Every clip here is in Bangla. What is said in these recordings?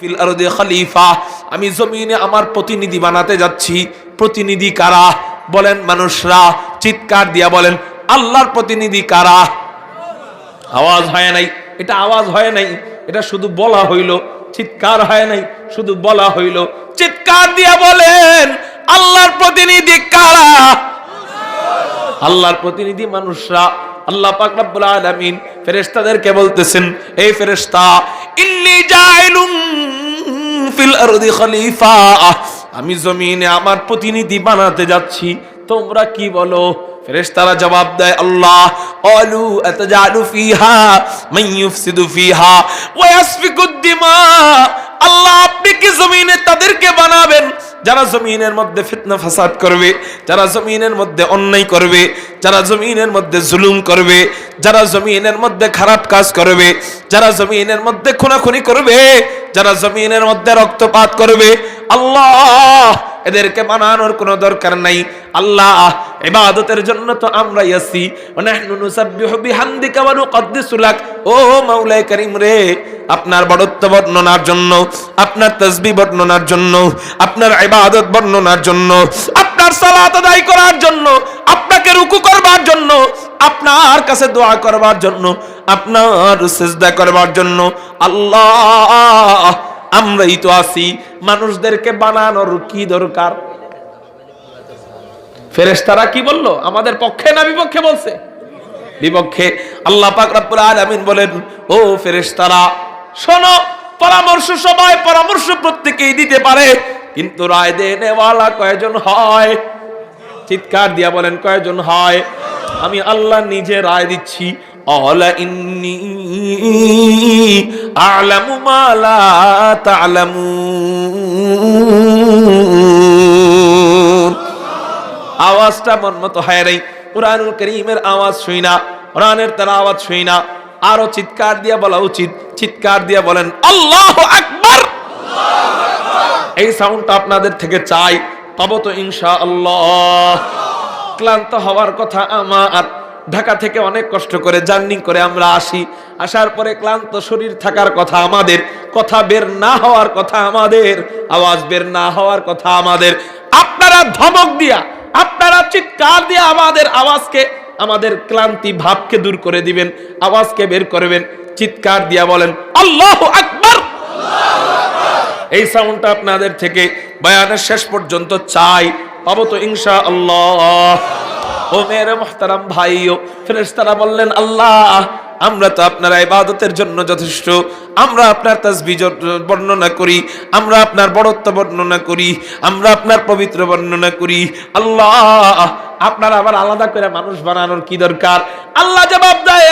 ফিল আরদে আমি জমিনে আমার প্রতিনিধি বানাতে যাচ্ছি। প্রতিনিধি কারা? বলেন মানুষরা, চিৎকার দিয়া বলেন, আল্লাহর প্রতিনিধি কারা? আওয়াজ হয় নাই। এটা আওয়াজ হয় নাই, এটা শুধু বলা হইল, চিৎকার হয় নাই, শুধু বলা হইল। চিৎকার দিয়া বলেন, আল্লাহর প্রতিনিধি কারা? আল্লাহর প্রতিনিধি মানুষরা, আল্লাহ পাক রব্বুল আলামিন ফেরেশতাদেরকে বলতেছেন এই ফেরেশতা, ইন্নী জাইলুম ফিল আরদি খলিফা। আমি জমিনে আমার প্রতিনিধি বানাতে যাচ্ছি। তোমরা কি বলো? ফেরেশতারা জবাব দেয়, আল্লাহ অলু আতাজালু ফিহা, মান ইউফসিদু ফিহা, ওয়া ইয়াসফিকুদ দিমা। আল্লাহ, আপনি কি জমিনে তাদেরকে বানাবেন? যারা জমিনের মধ্যে ফিতনা ফাসাদ করবে, যারা জমিনের মধ্যে অন্যায় করবে, যারা জমিনের মধ্যে জুলুম করবে, যারা জমিনের মধ্যে খারাপ কাজ করবে, যারা জমিনের মধ্যে খুনাখুনি করবে, যারা জমিনের মধ্যে রক্তপাত করবে, আল্লাহ এদেরকে বানানোর কোনো দরকার নাই। আল্লাহ ইবাদতের জন্য তো আমরাই আছি নাহনু নুসাব্বিহু বিহামদিকা ওয়া নুকদ্দিসু লাক। ও মাওলাই করিম রে, আপনার বড়ত্ব বর্ণনার জন্য, আপনার তসবি বর্ণনার জন্য, আপনার ইবাদত বর্ণনার জন্য, আপনার সালাত আদায় করার জন্য, আপনাকে রুকু করবার জন্য, আপনার কাছে দোয়া করবার জন্য, আপনার সিজদা করবার জন্য, আল্লাহ, আমরাই তো আছি। মানুষদেরকে বানানোর কি দরকার? ফেরেশতারা কি বলল? আমাদের পক্ষে না বিপক্ষে বলছে? বিপক্ষে আল্লাহ পাক আলামিন বলেন, ও ফেরেশতারা, শোনো, পরামর্শ সবাই পরামর্শ প্রত্যেকেই দিতে পারে, কিন্তু রায় দেনেওয়ালা কয়জন হয়? চিৎকার দিয়া বলেন, কয়জন হয়? আমি আল্লাহ নিজে রায় দিচ্ছি আলামু মা লা আওয়াজটা মন মতো হয় নাই। কোরআনুল করিমের আওয়াজ শুই না, কোরআনের তার আওয়াজ শুই না। আরও চিৎকার দিয়া বলা উচিত, চিৎকার দিয়া বলেন, আল্লাহ আকবার! এই সাউন্ডটা আপনাদের থেকে চাই, পাবো তো ইনশা আল্লাহ ক্লান্ত হওয়ার কথা আমার। ঢাকা থেকে অনেক কষ্ট করে জার্নি করে আমরা আসি। আসার পরে ক্লান্ত শরীর থাকার কথা আমাদের, কথা বের না হওয়ার কথা আমাদের, আওয়াজ বের না হওয়ার কথা আমাদের। আপনারা ধমক দিয়া আপনারা চিৎকার দিয়ে আমাদের আওয়াজকে, আমাদের ক্লান্তি ভাবকে দূর করে দিবেন, আওয়াজকে বের করবেন, চিৎকার দিয়া বলেন, আল্লাহ আকবর! এই সাউন্ডটা আপনাদের থেকে বয়ানের শেষ পর্যন্ত চাই। পাবো তো ইনশা আল্লাহ ও মেরে মোহতারাম ভাইও ফেরেস্তারা বললেন, আল্লাহ আমরা তো আপনার ইবাদতের জন্য যথেষ্ট। আমরা আপনার তাসবি বর্ণনা করি, আমরা আপনার বড়ত্ব বর্ণনা করি, আমরা আপনার পবিত্র বর্ণনা করি। আল্লাহ, আপনার আবার আলাদা করে মানুষ বানানোর কি দরকার? আল্লাহ জবাব দেয়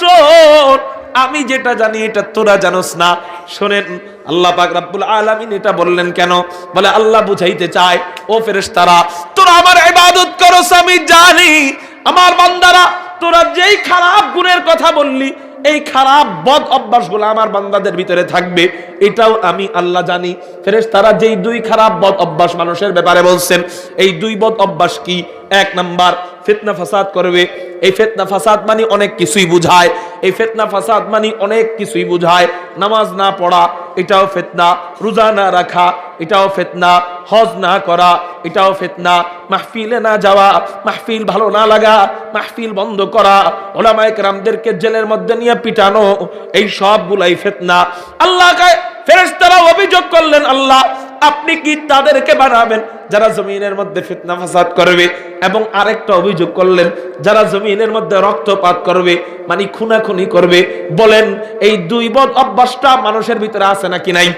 শোন, আমি যেটা জানি এটা তোরা জানোস না। শোনেন, আল্লাহ পাক রাব্বুল আলামিন এটা বললেন কেন? বলে, আল্লাহ বুঝাইতে চায়, ও ফেরেশতারা, তোরা আমার ইবাদত করস, আমি জানি। আমার বান্দারা তোরা যেই খারাপ গুণের কথা বললি, এই খারাপ বদ অভ্যাসগুলো আমার বান্দাদের ভিতরে থাকবে, এটাও আমি আল্লাহ জানি। ফেরেশতারা যেই দুই খারাপ বদ অভ্যাস মানুষের ব্যাপারে বলছেন, এই দুই বদ অভ্যাস কি? এক নাম্বার ফিতনা ফাসাদ করবে। এই ফেতনা ফাসাদ মানে অনেক কিছুই বুঝায়। এই ফেতনা ফাসাদ মানে অনেক কিছুই বুঝায়। নামাজ না পড়া, এটাও ফেতনা। রোজা না রাখা, এটাও ফেতনা। হজ না করা, এটাও ফেতনা। মাহফিলে না যাওয়া, মাহফিল ভালো না লাগা, মাহফিল বন্ধ করা। ওলামায়ে কেরামদেরকে জেলের মধ্যে নিয়ে পিটানো, এই সবগুলাই ফেতনা। আল্লাহ ফেরেশতারা অভিযোগ করলেন, আল্লাহ আপনি কি তাদেরকে বানাবেন? যারা জমিনের মধ্যে ফিতনা ফাসাদ করবে এবং আরেকটা অভিযোগ করলেন, যারা জমিনের মধ্যে রক্তপাত করবে মানে খুনাখুনি করবে, বলেন এই দুই বদ অভ্যাসটা মানুষের ভিতরে আছে নাকি নাই?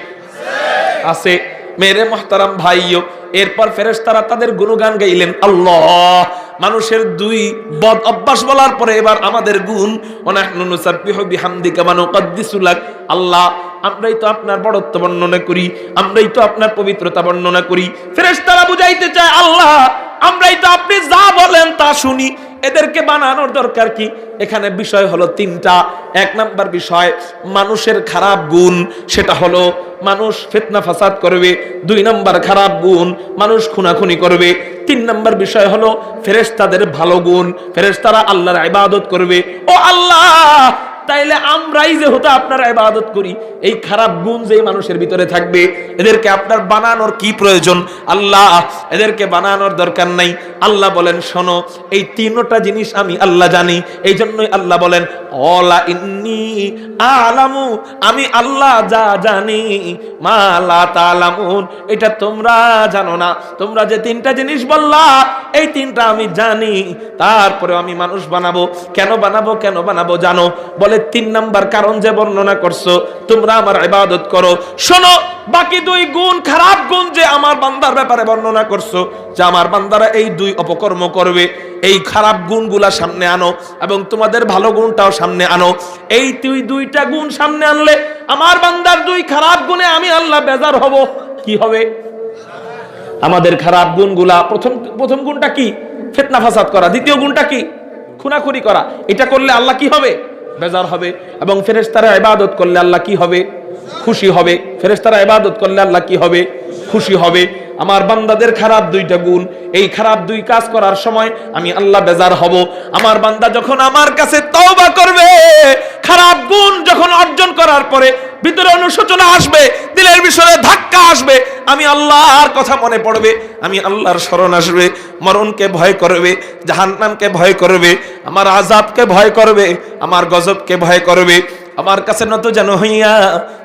আছে। মেরে মোহতারাম ভাইও, এরপর ফেরেশতারা তাদের গুণগান গাইলেন, আল্লাহ, মানুষের দুই বদ অভ্যাস বলার পরে এবার আমাদের গুণ। ওনাহনু নুসাব্বিহু বিহামদিকা আল্লাহ আমরাই তো আপনার বড়ত্ব বর্ণনা করি, আমরাই তো আপনার পবিত্রতা বর্ণনা করি। ফেরেশতারা বুঝাইতে চায়, আল্লাহ, আমরাই তো আপনি যা বলেন তা শুনি। এদেরকে বানানোর দরকার কি? এখানে বিষয় হলো তিনটা। এক নাম্বার বিষয়, মানুষের খারাপ গুণ, সেটা হলো মানুষ ফিতনা ফাসাদ করবে। দুই নাম্বার খারাপ গুণ, মানুষ খুনাখুনি করবে। তিন নাম্বার বিষয় হলো ফেরেশতাদের ভালো গুণ, ফেরেশতারা আল্লাহর ইবাদত করবে। ও আল্লাহ তাইলে আমরাই যে হতো আপনারা ইবাদত করি, এই খারাপ গুণ যে মানুষের ভিতরে থাকবে, এদেরকে আপনার বানানোর কি প্রয়োজন? আল্লাহ, এদেরকে বানানোর দরকার নাই। আল্লাহ বলেন, শোনো, এই তিনটা জিনিস আমি আল্লাহ জানি, এই জন্যই আল্লাহ বলেন অলা ইন্নি আলামু, আমি আল্লাহ যা জানি, মা লা তালামুন, এটা তোমরা জানো না। তোমরা যে তিনটা জিনিস বললা, এই তিনটা আমি জানি তারপরে আমি মানুষ বানাবো। কেন বানাবো কেন বানাবো জানো? বলে তিন নাম্বার কারণ যে বর্ণনা করছ, তোমরা আমার ইবাদত করো। শোনো, বাকি দুই গুণ খারাপ গুণ যে আমার বান্দার ব্যাপারে বর্ণনা করছ, যে আমার বান্দারা এই দুই অপকর্ম করবে, এই খারাপ গুণগুলা সামনে আনো এবং তোমাদের ভালো গুণটাও সামনে আনো। এই তুই দুইটা গুণ সামনে আনলে আমার বান্দার দুই খারাপ গুণে আমি আল্লাহ বেজার হব। কি হবে? আমাদের খারাপ গুণগুলা, প্রথম প্রথম গুণটা কি? ফেতনা ফাসাদ করা। দ্বিতীয় গুণটা কি? খুনাখুরি করা। এটা করলে আল্লাহ কি হবে? বেজার হবে এবং ফেরেশতারা ইবাদত করলে আল্লাহ কি হবে? খুশি হবে। ফেরেশতারা ইবাদত করলে আল্লাহ কি হবে? খুশি হবে। আমার বান্দাদের খারাপ দুইটা গুণ। এই খারাপ দুই কাজ করার সময় আমি আল্লাহ বেজার হব। আমার বান্দা যখন আমার কাছে তওবা করবে, খারাপ গুণ যখন অর্জন করার পরে ভিতরে অনুশোচনা আসবে, দিলের বিষয়ে ধাক্কা আসবে, আমি আল্লাহর কথা মনে পড়বে, আমি আল্লাহর স্মরণ আসবে, মরণকে ভয় করবে, জাহান্নামকে ভয় করবে আমার আজাবকে ভয় করবে, আমার গজবকে ভয় করবে। আমার কাছে নত যেন হইয়া,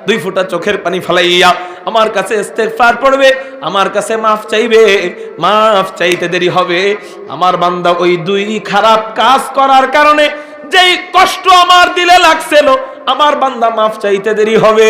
দুই ফুটা চোখের পানি ফেলাইয়া আমার কাছে ইস্তেগফার পড়বে, আমার কাছে মাফ চাইবে, মাফ চাইতে দেরি হবে। আমার বান্দা ওই দুই খারাপ কাজ করার কারণে যেই কষ্ট আমার দিলে লাগছিল, আমার বান্দা মাফ চাইতে দেরি হবে।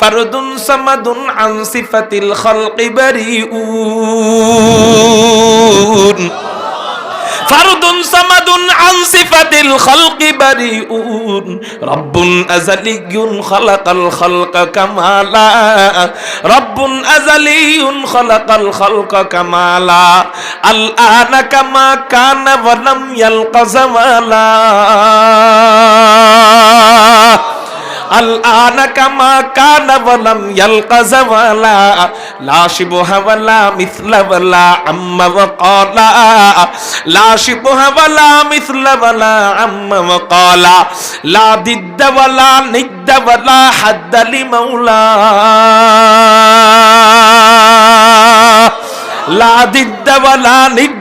فرد صمد عن صفة الخلق بريئون فرد صمد عن صفة الخلق بريئون رب أزلي خلق الخلق كمالا رب أزلي خلق الخلق كمالا الآن كما كان ولم يلق زوالا الآن كما كان ولم يلق زوالا لا شبه ولا مثل ولا عم وقالا لا شبه ولا مثل ولا عم وقالا لا ضد ولا ند ولا حد لمولاه لا ضد ولا ند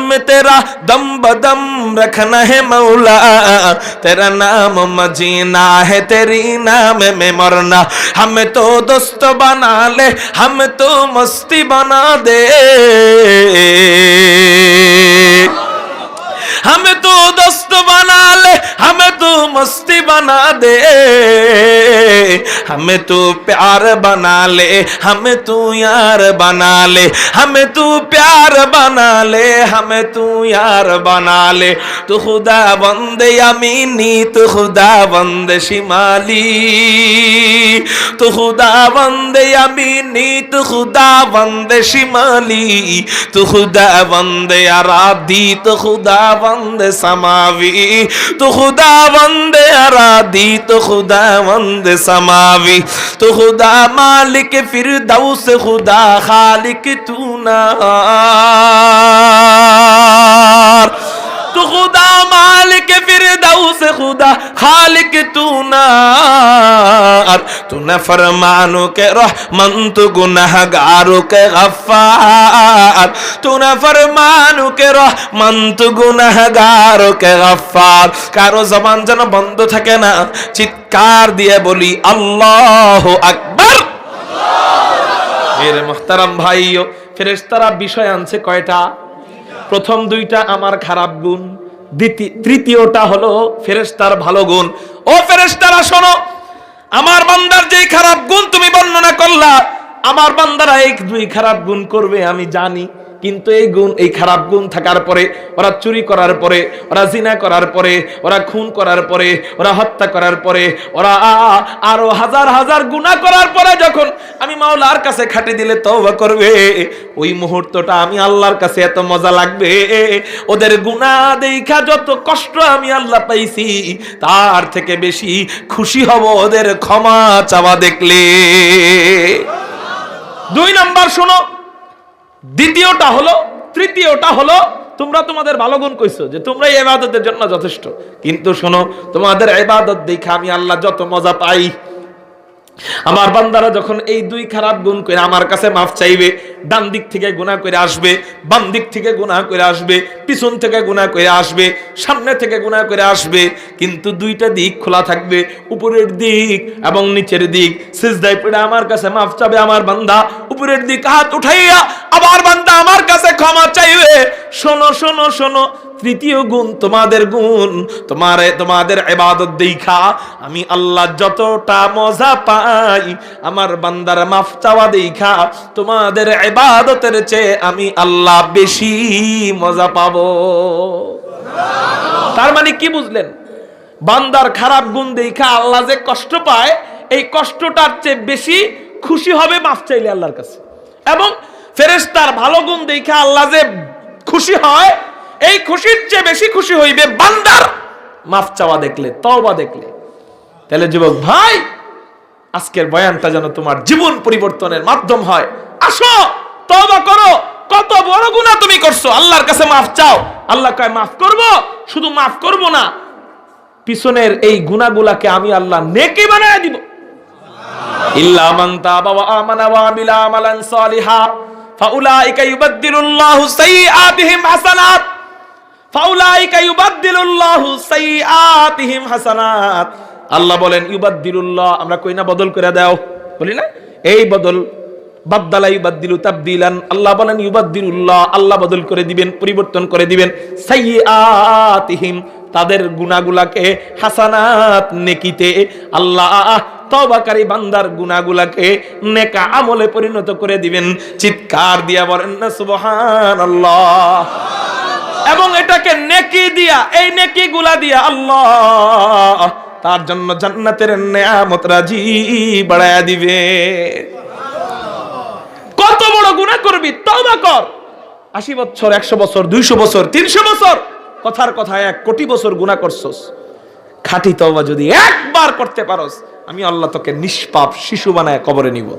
में तेरा दम बदम रखना है मौला तेरा नाम मजीना है तेरी नाम में मरना हमें तो दोस्त बना ले हम तो मस्ती बना दे हमें तो दोस्त बना ले हमें तो मस्ती बना दे हमें तू प्यार बना ले हमें तू यार बना ले हमें तू प्यार बना ले हमें तू यार बना ले तू खुदा बंदे अमीनी तू खुदा बंदे शिमाली तू खुदा बंदे अमीनी तू खुदा बंदे शिमाली तू खुदा बंदे अरादी तू खुदा बंदे সামাবি, তো খুদা বন্দে আরাদি, তো খুদা বন্দে সামাবি, তো খুদা মালিক ফির দাউস খুদা খালিক তু না তো খুদা মালিক ফির से खुदा खालिक तू नार तू न फरमानो के रहमन तू गुनहगारों के गफ्फार तू न फरमानो के रहमन তু গুনাহগারো কে গফফার কারো জবান যেন বন্ধ থাকে না চিৎকার দিয়ে বলি আল্লাহু আকবার এর মোহতারাম ভাইও ফেরেশতারা বিষয় আনছে কয়টা প্রথম দুইটা আমার খারাপ গুণ দ্বিতীয় তৃতীয়টা হলো ফেরেস্তার ভালো গুণ। ও ফেরেস্তারা শোনো, আমার বান্দার যেই খারাপ গুণ তুমি বর্ণনা করলা, আমার বান্দারা এক দুই খারাপ গুণ করবে, আমি জানি। কিন্তু এই গুণ, এই খারাপ গুণ থাকার পরে, ওরা চুরি করার পরে, ওরা জিনা করার পরে, ওরা খুন করার পরে, ওরা হত্যা করার পরে, ওরা আরও হাজার হাজার গুণা করার পরে যখন আমি মাওলার কাছে খাটে দিলে তওবা করবে, ওই মুহূর্তটা আমি আল্লাহর কাছে এত মজা লাগবে। ওদের গুণা দেখা যত কষ্ট আমি আল্লাহ পাইছি, তার থেকে বেশি খুশি হব ওদের ক্ষমা চাওয়া দেখলে। দুই নাম্বার শোনো দ্বিতীয়টা হলো, তৃতীয়টা হলো, তোমরা তোমাদের ভালো গুণ কইছো যে তোমরা এই ইবাদতের জন্য যথেষ্ট। কিন্তু শোনো, তোমাদের এবাদত দেখে আমি আল্লাহ যত মজা পাই আমার বান্দারা যখন এই দুই খারাপ গুণ করে আমার কাছে মাফ চাইবে, ডান দিক থেকে গুনাহ করে আসবে, বাম দিক থেকে গুনাহ করে আসবে, পিছন থেকে গুনাহ করে আসবে, সামনে থেকে গুনাহ করে আসবে, কিন্তু দুইটা দিক খোলা থাকবে, উপরের দিক এবং নিচের দিক। সিজদায় পড়ে আমার কাছে মাফ চাবে আমার বান্দা, উপরের দিক হাত উঠাইয়া আবার বান্দা আমার কাছে ক্ষমা চাইবে। শোনো শোনো শোনো তৃতীয় গুণ তোমাদের গুণ। তোমার, তোমাদের ইবাদত দেখা আমি আল্লাহ যতটা মজা পাই, আমার বান্দার মাফ চাওয়া দেখা তোমাদের ইবাদতের চেয়ে আমি আল্লাহ বেশি মজা পাবো। তার মানে কি বুঝলেন? বান্দার খারাপ গুণ দেখা আল্লাহ যে কষ্ট পায়, এই কষ্টটার চেয়ে বেশি খুশি হবে মাফ চাইলে আল্লাহর কাছে। এবং ফেরেশতার ভালো গুণ দেখা আল্লাহ যে খুশি হয় এই খুশির চেয়ে বেশি খুশি হইবে বান্দার। মাফ চাওয়া দেখলে, তওবা দেখলে। তাহলে যুবক ভাই, আজকের বয়ানটা যেন তোমার জীবন পরিবর্তনের মাধ্যম হয়। আসো, তওবা করো। কত বড় গুনাহ তুমি করছ। আল্লাহর কাছে মাফ চাও। আল্লাহ কয়, মাফ করব? শুধু মাফ করব না। পিছনের এই গুনাহগুলাকে আমি আল্লাহ নেকি বানায় দিব। ইল্লা মান তাবা ওয়া আমানা ওয়া আমিলা আমালান সালিহা, ফাউলাইকা ইউবাদদিলুল্লাহু সাইয়্যাতিহিম হাসানাত। ফাউলাইকা ইউবাদদিলুল্লাহু হাসানাত। আল্লাহ বলেন, ইউবাদদিলুল্লাহ, আমরা কই না বদল করে দাও? বলি না? এই বদল বাদ্দালা ইউবাদদিলু তাবদিলান। আল্লাহ বলেন, ইউবাদদিলুল্লাহ, আল্লাহ বদল করে দিবেন, পরিবর্তন করে দিবেন। তাদের গুনাহগুলাকে হাসানাত, নেকিতে আল্লাহ তবাকারী বান্দার গুনাহগুলাকে নেকা আমলে পরিণত করে দিবেন। চিৎকার দিয়া বলেন না, সুবহানাল্লাহ। এবং এটাকে নেকি দিয়া, এই নেকি গুলা দিয়া আল্লাহ তার জন্য জান্নাতের নেয়ামত রাজি বাড়ায়া দিবে। কত বড় গুনাহ করবি? তওবা কর। আশি বছর, একশো বছর, দুইশো বছর, তিনশো বছর, কথার কথা এক কোটি বছর গুনাহ করছস। খাঁটি তওবা যদি একবার করতে পারস, আমি আল্লাহ তোকে নিষ্পাপ শিশু বানায় কবরে নিব।